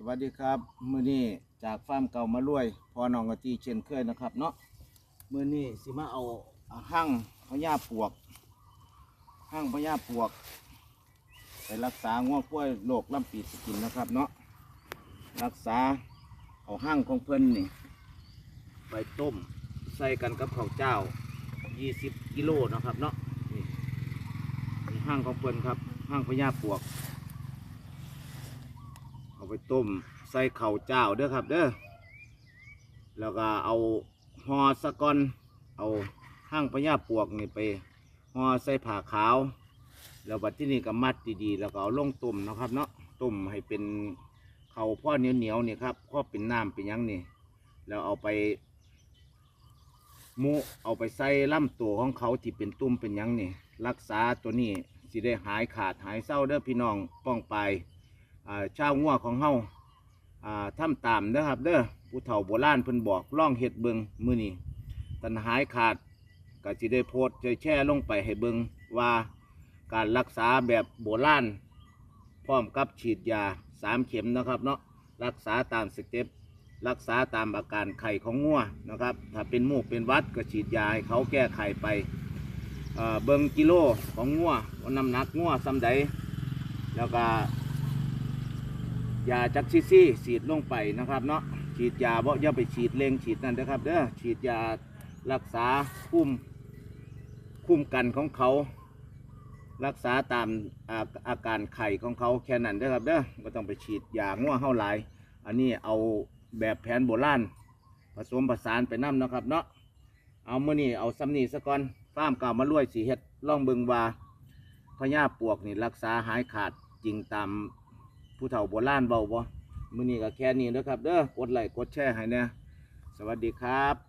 สวัสดีครับมื้อนี้จากฟาร์มเก่ามารวยพอน้องกะตีเช่นเคยนะครับ เนาะมื้อนี้สิมาเอาหั่งพญาปวกหั่งพญาปวก ไปรักษาง้วกล้วยโรคลำปีสกินนะครับเนาะรักษาเอาหั่งของเพิ่นนี่ไปต้มใส่กันกับข้าวเจ้า 20 กิโลนะครับเนาะนี่หั่งของเพิ่นครับหั่งพญาปวกเอา ไปต้มใส่ข้าวเจ้าเด้อครับ เด้อแล้วก็เอาห่อสะกอนเอาห้างพญาปวกนี่ไปห่อใส่ผ้าขาว แล้วบัดที่นี่ก็มัดดีๆ แล้วก็เอาลงต้มนะครับเนาะต้มให้เป็นเข้าพ่อเหนียวๆนี่ครับพ่อเป็นน้ำเป็นยังนี่แล้วเอาไปมุเอาไปใส่ล่ำตัวของเขาที่เป็นตุ่มเป็นยังนี่ รักษาตัวนี้สิได้หายขาดหายเศร้าเด้อพี่น้องป้องไป ชาวงัวของเฮาอ่าทำตามเด้อครับเด้อผู้เฒ่าโบราณเพิ่นบอกล่องเฮ็ดเบิงมื้อนี้ตันหายขาดก็สิได้โพสต์ใจแช่ลงไปให้เบิงว่าการรักษาแบบโบราณพร้อมกับฉีดยาสามเข็มนะครับเนาะรักษาตามสเต็ปรักษาตามอาการไข้ของงัวนะครับ ถ้าเป็นมูกเป็นวัดก็ฉีดยาให้เขาแก้ไขไปเอ่อเบิงกิโลของงัวว่าน้ำหนักงัวซ้ำใดแล้วก็ ยาจักซี่ซี่ฉีดลงไปนะครับเนาะฉีดยาบ่อย่าไปฉีดเล็งฉีดนั่นนะครับเด้อฉีดยารักษาคุ้มคุ้มกันของเขา รักษาตามอาอาการไข่ของเขาแค่นั้นเด้อครับเด้อไม่ต้องไปฉีดยาง่วงเฮาหลาย อันนี้เอาแบบแผนโบราณผสมผสานไปน้ำนะครับเนาะเอาเมื่อนี้เอาซ้ำนี่ซะก่อนฟ้าร์มเก่ามาลวยสีเฮ็ดล่องเบิงว่าพญาปวกนี่รักษาหายขาดจริงตาม ผู้เฒ่าโบราณเบาบ่มื้อนี้ก็แค่นี้เด้อครับเด้อกดไลค์กดแชร์ให้แน่สวัสดีครับ